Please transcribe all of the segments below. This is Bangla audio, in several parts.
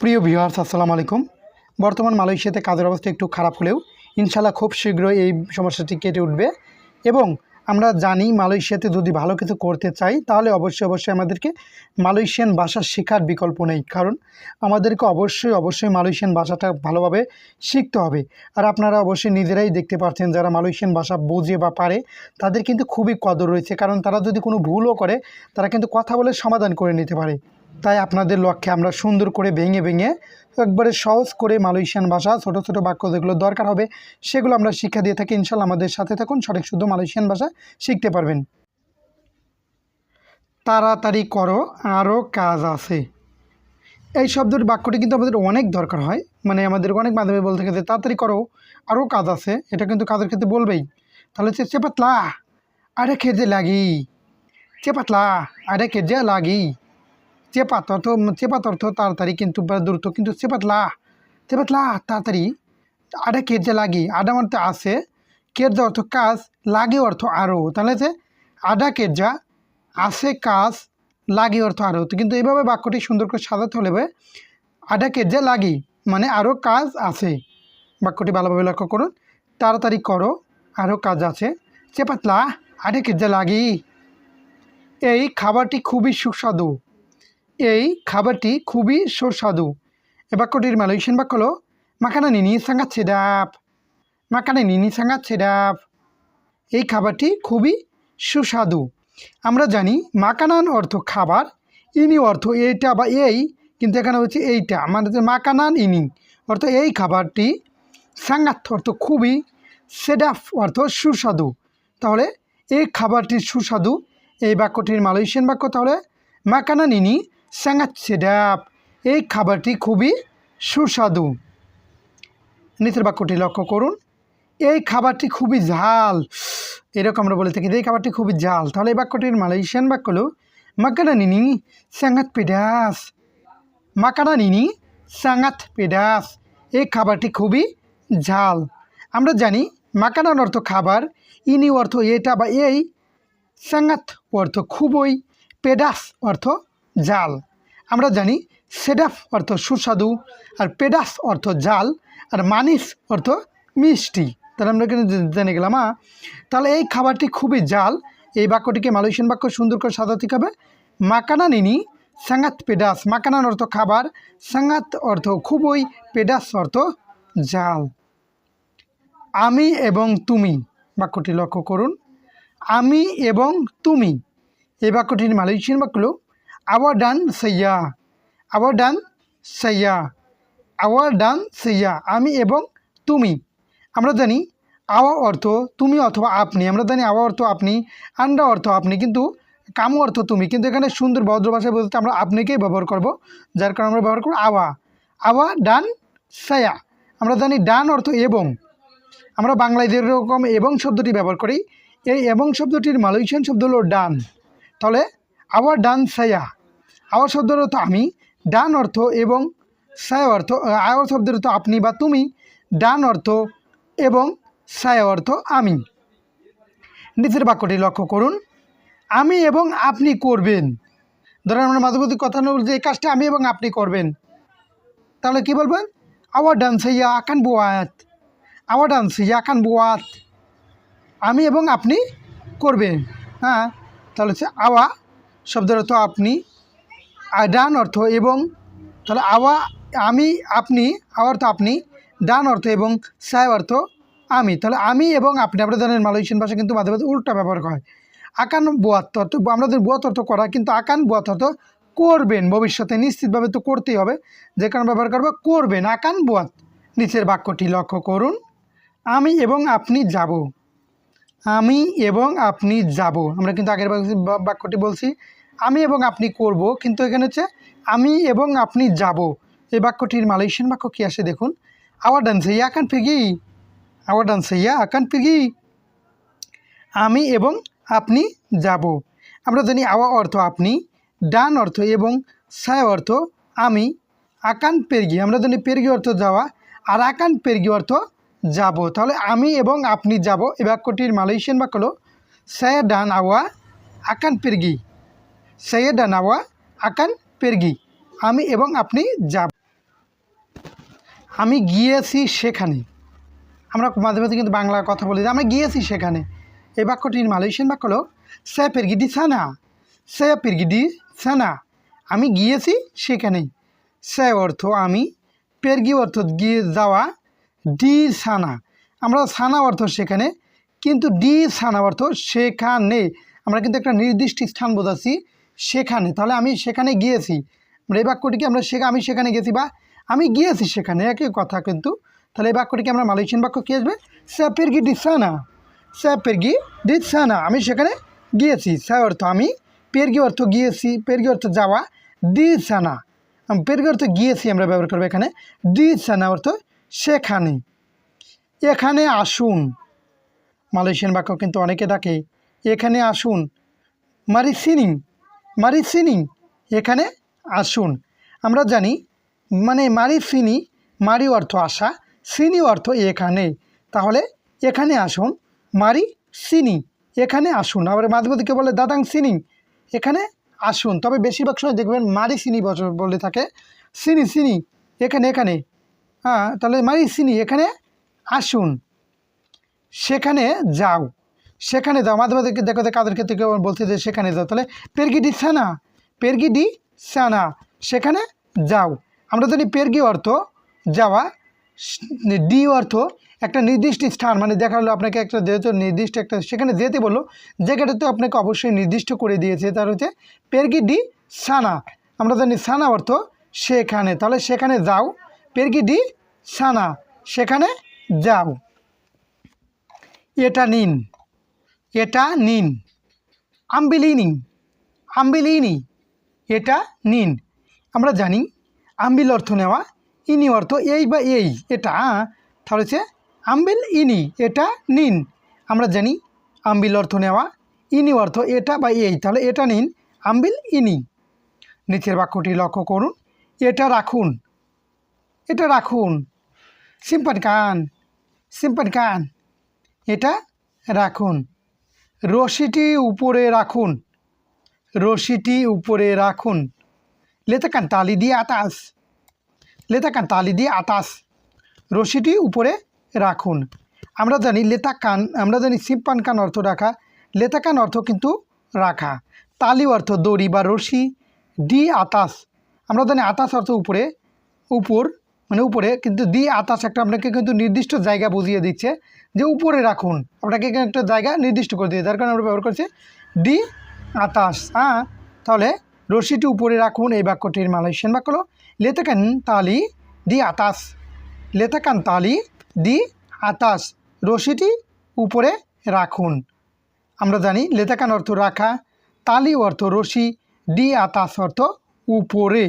প্রিয় ভিউয়ার্স, আসসালামু আলাইকুম। বর্তমান মালয়েশিয়াতে কাজের অবস্থা একটু খারাপ হলেও ইনশাল্লাহ খুব শীঘ্রই এই সমস্যাটি কেটে উঠবে এবং আমরা জানি মালয়েশিয়াতে যদি ভালো কিছু করতে চাই, তাহলে অবশ্যই অবশ্যই আমাদেরকে মালয়েশিয়ান ভাষা শেখার বিকল্প নেই। কারণ আমাদেরকে অবশ্যই অবশ্যই মালয়েশিয়ান ভাষাটা ভালোভাবে শিখতে হবে। আর আপনারা অবশ্যই নিজেরাই দেখতে পাচ্ছেন যারা মালয়েশিয়ান ভাষা বোঝে বা পারে, তাদের কিন্তু খুবই কদর রয়েছে। কারণ তারা যদি কোনো ভুলও করে, তারা কিন্তু কথা বলে সমাধান করে নিতে পারে। তাই আপনাদের লক্ষ্যে আমরা সুন্দর করে ভেঙে ভেঙে একবারে সহজ করে মালয়েশিয়ান ভাষা, ছোটো ছোটো বাক্য যেগুলো দরকার হবে, সেগুলো আমরা শিক্ষা দিয়ে থাকি। ইনশাল্লাহ আমাদের সাথে থাকুন, সঠিক শুদ্ধ মালয়েশিয়ান ভাষা শিখতে পারবেন। তাড়াতাড়ি করো আরও কাজ আছে। এই শব্দের বাক্যটি কিন্তু আমাদের অনেক দরকার হয়। মানে আমাদের অনেক মাধ্যমে বলতে গেছে তাড়াতাড়ি করো আরও কাজ আছে। এটা কিন্তু কাজের ক্ষেত্রে বলবেই। তাহলে হচ্ছে, চেপাতলা, আরে খেজে লাগি। চেপাতলা, আরে খেজে লাগি। চেপাত অর্থ চেপাত অর্থ তাড়াতাড়ি কিন্তু দ্রুত কিন্তু চেপাতলা চেপাতলা তাড়াতাড়ি আরে কেটে লাগি আডা মারতে আছে কেটে অর্থ কাজ লাগে অর্থ আরও তাহলে যে আডা কেটজা আসে কাজ লাগে অর্থ আরও তো কিন্তু এইভাবে বাক্যটি সুন্দর করে সাজাতে হলে আডা কেটে লাগি মানে আরও কাজ আছে বাক্যটি ভালোভাবে লক্ষ্য করুন তাড়াতাড়ি করো আরও কাজ আছে চেপাতলা আডা কেটে লাগি এই খাবারটি খুবই সুস্বাদু এই খাবারটি খুবই সুস্বাদু। এ বাক্যটির মালয়েশিয়ান বাক্য হলো মাখানা নিনি সাঙ্গাত ছেদাপ মাখানা নিনি সাঙ্গাত ছেদাপ। এই খাবারটি খুবই সুস্বাদু। আমরা জানি মাকানান অর্থ খাবার, ইনি অর্থ এইটা বা এই, কিন্তু এখানে হচ্ছে এইটা। আমাদের মাকানান ইনি অর্থ এই খাবারটি। সাঙ্গাত অর্থ খুবই সেডাফ অর্থ সুস্বাদু। তাহলে এই খাবারটি সুস্বাদু। এই বাক্যটির মালয়েশিয়ান বাক্য তাহলে মাকানা নিনি সাঙ্গাত সেডাপ। এই খাবারটি খুবই সুস্বাদু। নিচের বাক্যটি লক্ষ্য করুন। এই খাবারটি খুবই ঝাল। এরকম আমরা বলে থাকি এই খাবারটি খুবই ঝাল। তাহলে এই বাক্যটির মালয়েশিয়ান বাক্য হলো মাকানা নিনি সাঙ্গাত পেডাস। মাকানা নিনি সাঙ্গাত পেডাস। এই খাবারটি খুবই ঝাল। আমরা জানি মাকানান অর্থ খাবার, ইনি অর্থ এটা বা এই। সাঙ্গাত অর্থ খুবই, পেডাস অর্থ জাল। আমরা জানি সেডাফ অর্থ সুস্বাদু আর পেডাস অর্থ জাল আর মানিস অর্থ মিষ্টি। তাহলে আমরা জে- জেনে গেলাম হ্যাঁ তাহলে এই খাবারটি খুবই জাল। এই বাক্যটিকে মালয়েশিয়ান বাক্য সুন্দর করে সাজাতে হবে? মাকানা নিনি সাঙ্গাত পেডাস মাকানান অর্থ খাবার, সাঙ্গাত অর্থ খুবই পেডাস অর্থ জাল। আমি এবং তুমি, বাক্যটি লক্ষ্য করুন। আমি এবং তুমি, এই বাক্যটির মালয়েশিয়ান বাক্য হলো আওয়ার ডান সৈয়া আওয়ার ডান সৈয়া আওয়ার ডান সৈয়া আমি এবং তুমি আমরা জানি আওয়া অর্থ তুমি অথবা আপনি আমরা জানি আওয়া অর্থ আপনি আন্ডা অর্থ আপনি কিন্তু কামু অর্থ তুমি কিন্তু এখানে সুন্দর ভদ্র ভাষায় বলতে আমরা আপনিকেই ব্যবহার করব যার কারণে আমরা ব্যবহার করব আওয়া আওয়া ডান সায়া আমরা জানি ডান অর্থ এবং আমরা বাংলায় যেরকম এবং শব্দটি ব্যবহার করি এই এবং শব্দটির মালয়েশিয়ান শব্দ হলো ডান তাহলে আওয়ার ডান সায়া আওয়ার শব্দের অর্থ আমি, ডান অর্থ এবং সায়া অর্থ আওয়ার শব্দের অর্থ আপনি বা তুমি, ডান অর্থ এবং সায়া অর্থ আমি। নিচের বাক্যটি লক্ষ্য করুন। আমি এবং আপনি করবেন। ধরেন আমরা মধ্যে কথা না বলছি এই কাজটা আমি এবং আপনি করবেন। তাহলে কি বলবেন? আওয়ার ডান সাইয়া আকান বুয়াত। আওয়ার ডান সাইয়া আকান বুয়াত। আমি এবং আপনি করবেন। হ্যাঁ তাহলে হচ্ছে আওয়া শব্দের অর্থ আপনি ডান অর্থ এবং তাহলে আওয়া আমি, আপনি, আওয়ার অর্থ আপনি, ডান অর্থ এবং সায় অর্থ আমি। তাহলে আমি এবং আপনি, আমরা জানেন মালয়েশিয়ান ভাষা কিন্তু মাঝে মাঝে উল্টা ব্যবহার হয়। আকান বুয়াত অর্থ আমাদের বুয়াত অর্থ করা, কিন্তু আকান বুয়াত অর্থ করবেন। ভবিষ্যতে নিশ্চিতভাবে তো করতেই হবে। যে কারণে ব্যবহার করব করবেন। আকান বুয়াত, নিচের বাক্যটি লক্ষ্য করুন। আমি এবং আপনি যাব। আমি এবং আপনি যাব। আমরা কিন্তু আগের বাক্যটি বলছি। আমি এবং আপনি করব, কিন্তু এখানে হচ্ছে, আমি এবং আপনি যাব। এই বাক্যটির মালয়েশিয়ান বাক্য কী আসে দেখুন? আওয়ার ডান সাইয়া আকান পিগি আওয়ার ডান সাইয়া আকান পিগি আমি এবং আপনি যাব। আমরা জানি আওয়া অর্থ আপনি, ডান অর্থ এবং সায় অর্থ আমি, আকান পেরগি। আমরা জানি পেরগি অর্থ যাওয়া, আর আকান পেরগি অর্থ যাব। তাহলে আমি এবং আপনি যাব। এই বাক্যটির মালয়েশিয়ান বাক্য হলো, সায়া ডান আওয়া, আকান পেরগি। সায়া ডান আওয়া আকান পেরগি। আমি এবং আপনি যাব। আমি গিয়েছি সেখানে। আমরা মাঝে মাঝে কিন্তু বাংলা কথা বলি আমরা গিয়েছি সেখানে। এই বাক্যটির মালয়েশিয়ান বাক্য হলো, সে পেরগিডি সানা। সে পেরগিডি সানা। আমি গিয়েছি সেখানেই সে অর্থ আমি, পেরগি অর্থ গিয়ে যাওয়া ডি সানা। আমরা সানা অর্থ সেখানে, কিন্তু ডি সানা অর্থ সেখানে। আমরা কিন্তু একটা নির্দিষ্ট স্থান বোঝাচ্ছি সেখানে, তাহলে আমি সেখানে গিয়েছি। এই বাক্যটিকে আমরা সে আমি সেখানে গেছি বা আমি গিয়েছি সেখানে, একই কথা কিন্তু। তাহলে এই বাক্যটিকে আমরা মালয়েশিয়ান বাক্য কী আসবে? স্যাপেরগি ডিসানা স্যাপেরগি ডিসানা আমি সেখানে গিয়েছি। স্যা অর্থ আমি, পেরগি অর্থ গিয়েছি, পেরগি অর্থ যাওয়া দিসানা পেরগি অর্থ গিয়েছি আমরা ব্যবহার করব এখানে দিসানা অর্থ সেখানে। এখানে আসুন। মালয়েশিয়ান বাক্য কিন্তু অনেকে ডাকে, এখানে আসুন। মারি সিনিং মারি সিনিং এখানে আসুন। আমরা জানি মানে মারি সিনি মারি অর্থ আসা সিনি অর্থ এখানে। তাহলে এখানে আসুন মারি সিনি এখানে আসুন। আবার মাঝে বলে দাদাং সিনি এখানে আসুন। তবে বেশিরভাগ সময় দেখবেন মারি সিনি বলে থাকে। সিনি সিনি, এখানে এখানে। হ্যাঁ তাহলে মারি সিনি এখানে আসুন। সেখানে যাও। সেখানে যাও। মাঝে দেখো কাদের ক্ষেত্রে কেউ বলছে যে সেখানে যাও। তাহলে পেরগি পেরগিডি সানা পেরগিডি সানা, সেখানে যাও। আমরা জানি পেরগি অর্থ যাওয়া, ডি অর্থ একটা নির্দিষ্ট স্থান মানে দেখা হলো আপনাকে একটা যেহেতু নির্দিষ্ট একটা, সেখানে যেতে বলল জায়গাটা তো আপনাকে অবশ্যই নির্দিষ্ট করে দিয়েছে। তার হচ্ছে পেরগি ডি সানা। আমরা জানি সানা অর্থ সেখানে। তাহলে সেখানে যাও পেরগি ডি সানা, সেখানে যাও। এটা নিন। এটা নিন। আম্বিলিনি আম্বিলিনি এটা নিন। আমরা জানি আম্বিল অর্থ নেওয়া, ইনি অর্থ এই বা এই। এটা, তাহলে হচ্ছে আম্বিল ইনি, এটা নিন। আমরা জানি আম্বিল অর্থ নেওয়া, ইনি অর্থ এটা বা এই। তাহলে এটা নিন, আম্বিল ইনি। নিচের বাক্যটি লক্ষ্য করুন। এটা রাখুন। এটা রাখুন। সিম্পান কান। সিম্পান কান। এটা রাখুন। রশিটি উপরে রাখুন। রশিটি উপরে রাখুন। লেতাকান তালি দিয়ে আতাস। লেতাকান তালি দিয়ে আতাস। রশিটি উপরে রাখুন। আমরা জানি লেতা কান আমরা জানি সিম্পান কান অর্থ রাখা। লেতা কান অর্থ কিন্তু রাখা। তালি অর্থ দড়ি বা রশি। ডি আতাস। আমরা জানি আতাস অর্থ উপরে, উপর মানে উপরে, কিন্তু দি আতাস একটা আপনাকে কিন্তু নির্দিষ্ট জায়গা বুঝিয়ে দিচ্ছে যে উপরে রাখুন। আপনাকে একটা জায়গা নির্দিষ্ট করে দিয়ে যার কারণে আমরা ব্যবহার করছি দি আতাস হ্যাঁ তাহলে রশিটি উপরে রাখুন এই বাক্যটির মালয়েশিয়ান বাক্য হলো, লেতাকান তালি দি আতাস লেতাকান তালি দি আতাস রশিটি উপরে রাখুন। আমরা জানি লেতাকান অর্থ রাখা, তালি অর্থ রশি ডি আতাস অর্থ উপরে।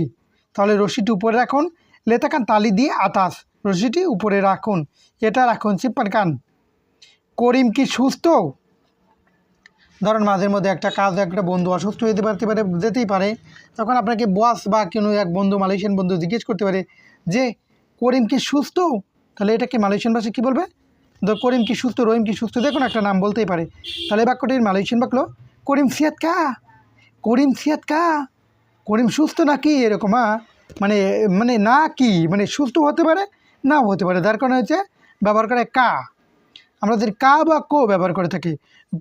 তাহলে রশিটি উপরে রাখুন লেতাকান তালি দিয়ে আতাস রশিটি উপরে রাখুন। এটা রাখুন চিপ্পান কান। করিম কি সুস্থ? ধরেন মাঝের মধ্যে একটা কাজ, একটা বন্ধু অসুস্থ হতে পারতে পারে, যেতেই পারে, তখন আপনাকে বস বা কোনো এক বন্ধু মালয়েশিয়ান বন্ধু জিজ্ঞেস করতে পারে যে, করিম কি সুস্থ? তাহলে এটা কি মালয়েশিয়ান ভাষায় কী বলবে? করিম কি সুস্থ, রহিম কি সুস্থ? দেখুন একটা নাম বলতেই পারে। তাহলে বাক্যটির মালয়েশিয়ান বাক্য করিম সিয়াত কা? করিম সিয়াত কা? করিম সুস্থ নাকি? এরকম হ্যাঁ। মানে মানে না কি মানে সুস্থ হতে পারে, নাও হতে পারে। যার কারণে হচ্ছে, ব্যবহার করে কা। আমরা যদি কা বা কো ব্যবহার করে থাকি।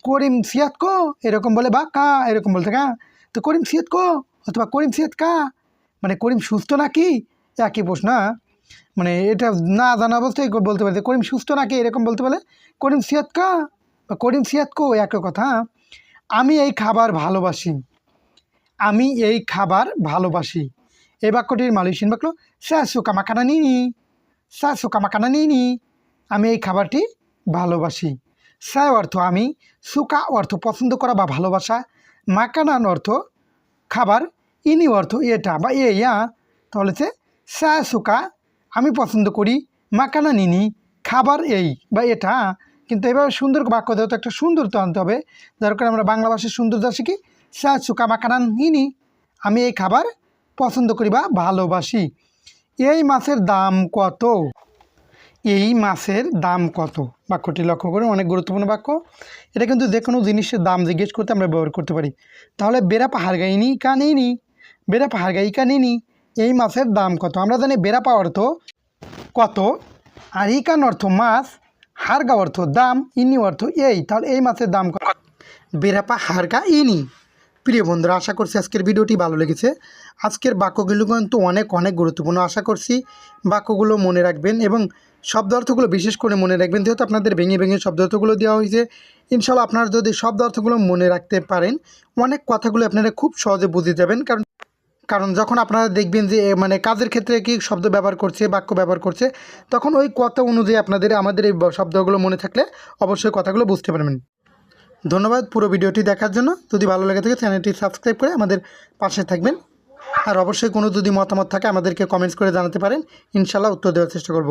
করিম সিয়াত কো, এরকম বলে, বা কা, এরকম বলতে কা তো করিম সিয়াত কো, অথবা করিম সিয়াত কা মানে করিম সুস্থ নাকি একই প্রশ্ন হ্যাঁ? মানে এটা না জানা অবস্থায় বলতে পারে। করিম সুস্থ নাকি এরকম বলতে পারে করিম সিয়াত কা বা করিম সিয়াত কো, একই কথা হ্যাঁ? আমি এই খাবার ভালোবাসি। আমি এই খাবার ভালোবাসি। এই বাক্যটির মালয়েশিয়ান বাক্য সা সুকা মাকানা নিনি সা সুকা মাকানা নিনি। আমি এই খাবারটি ভালোবাসি। সা অর্থ আমি, সুকা অর্থ পছন্দ করা বা ভালোবাসা, মাকানান অর্থ খাবার, ইনি অর্থ এটা বা এ, ইয়া। তাহলে হচ্ছে সা সুকা আমি পছন্দ করি মাকানা নিনি, খাবার এই বা এটা। কিন্তু এবার সুন্দর বাক্য দেওয়া তো একটা সুন্দর তো আনতে হবে। যার কারণে আমরা বাংলা ভাষার সৌন্দর্য শিখি সা সুকা মাকানান নিনি, আমি এই খাবার পছন্দ করি বা ভালোবাসি। এই মাছের দাম কত? এই মাছের দাম কত? বাক্যটি লক্ষ্য করুন অনেক গুরুত্বপূর্ণ বাক্য। এটা কিন্তু যে কোনো জিনিসের দাম জিজ্ঞেস করতে আমরা ব্যবহার করতে পারি। তাহলে বেড়া পাহাড় গাইনি কা নেইনি? বেড়া পাহাড় গাই কা নেইনি? এই মাছের দাম কত? আমরা জানি বেড়া পাওয়ার অর্থ কত? আর ইকান অর্থ মাছ হারগা অর্থ দাম, ইনি অর্থ এই। তাহলে এই মাছের দাম কত? বেরাপা হারগা ইনি। প্রিয় বন্ধুরা, আশা করছি আজকের ভিডিওটি ভালো লেগেছে। আজকের বাক্যগুলো কিন্তু অনেক অনেক গুরুত্বপূর্ণ। আশা করছি বাক্যগুলো মনে রাখবেন এবং শব্দ অর্থগুলো বিশেষ করে মনে রাখবেন। যেহেতু আপনাদের ভেঙে ভেঙে শব্দ অর্থগুলো দেওয়া হয়েছে, ইনশাল্লাহ আপনারা যদি শব্দ অর্থগুলো মনে রাখতে পারেন, অনেক কথাগুলো আপনারা খুব সহজে বুঝে যাবেন। কারণ কারণ যখন আপনারা দেখবেন যে মানে কাজের ক্ষেত্রে কি শব্দ ব্যবহার করছে, বাক্য ব্যবহার করছে, তখন ওই কথা অনুযায়ী আপনাদের আমাদের এই শব্দগুলো মনে থাকলে অবশ্যই কথাগুলো বুঝতে পারবেন। ধন্যবাদ পুরো ভিডিওটি দেখার জন্য। যদি ভালো লেগে থাকে চ্যানেলটি সাবস্ক্রাইব করে আমাদের পাশে থাকবেন। আর অবশ্যই কোনো যদি মতামত থাকে আমাদেরকে কমেন্টস করে জানাতে পারেন। ইনশাল্লাহ উত্তর দেওয়ার চেষ্টা করব।